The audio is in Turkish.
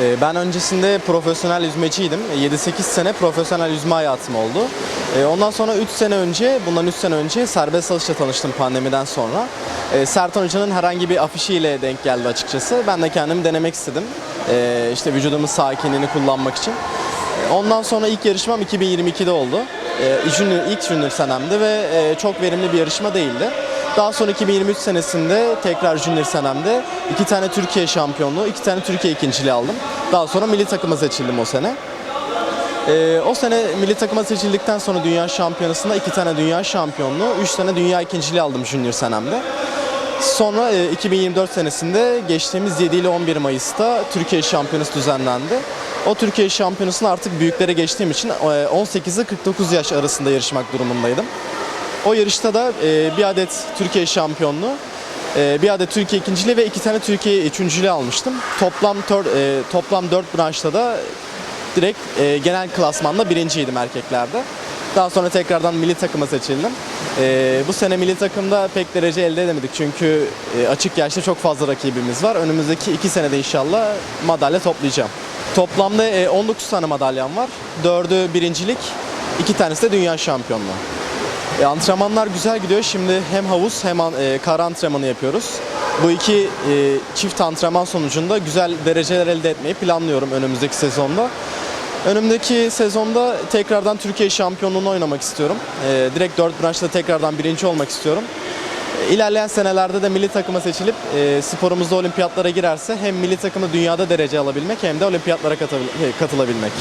Ee, Ben öncesinde profesyonel yüzmeciydim. 7-8 sene profesyonel yüzme hayatım oldu. Ee, Ondan sonra 3 sene önce, bundan 3 sene önce serbest dalışla tanıştım pandemiden sonra. Ee, Sertan Hoca'nın herhangi bir afişiyle denk geldi açıkçası. Ben de kendimi denemek istedim. Ee, İşte vücudumun sakinliğini kullanmak için. Ee, Ondan sonra ilk yarışmam 2022'de oldu. Ee, ilk junior senemdi ve e, çok verimli bir yarışma değildi. Daha sonra 2023 senesinde tekrar junior senemde iki tane Türkiye şampiyonluğu, iki tane Türkiye ikinciliği aldım. Daha sonra milli takıma seçildim o sene. Ee, o sene milli takıma seçildikten sonra dünya şampiyonasında iki tane dünya şampiyonluğu, üç tane dünya ikinciliği aldım junior senemde. Sonra e, 2024 senesinde geçtiğimiz 7 ile 11 Mayıs'ta Türkiye Şampiyonası düzenlendi. O Türkiye Şampiyonası'nda artık büyüklere geçtiğim için e, 18 ile 49 yaş arasında yarışmak durumundaydım. O yarışta da e, bir adet Türkiye şampiyonluğu, e, bir adet Türkiye ikinciliği ve iki tane Türkiye üçüncülüğü almıştım. Toplam tör, e, toplam 4 branşta da direkt e, genel klasmanda birinciydim erkeklerde. Daha sonra tekrardan milli takıma seçildim. E, bu sene milli takımda pek derece elde edemedik çünkü e, açık yaşta çok fazla rakibimiz var. Önümüzdeki iki senede inşallah madalya toplayacağım. Toplamda e, 19 tane madalyam var. 4'ü birincilik, iki tanesi de dünya şampiyonluğu. E, antrenmanlar güzel gidiyor. Şimdi hem havuz hem e, kar antrenmanı yapıyoruz. Bu iki e, çift antrenman sonucunda güzel dereceler elde etmeyi planlıyorum önümüzdeki sezonda. Önümdeki sezonda tekrardan Türkiye şampiyonluğunu oynamak istiyorum. E, direkt 4 branşta tekrardan birinci olmak istiyorum. E, İlerleyen senelerde de milli takıma seçilip e, sporumuzda olimpiyatlara girerse hem milli takımı dünyada derece alabilmek hem de olimpiyatlara e, katılabilmek.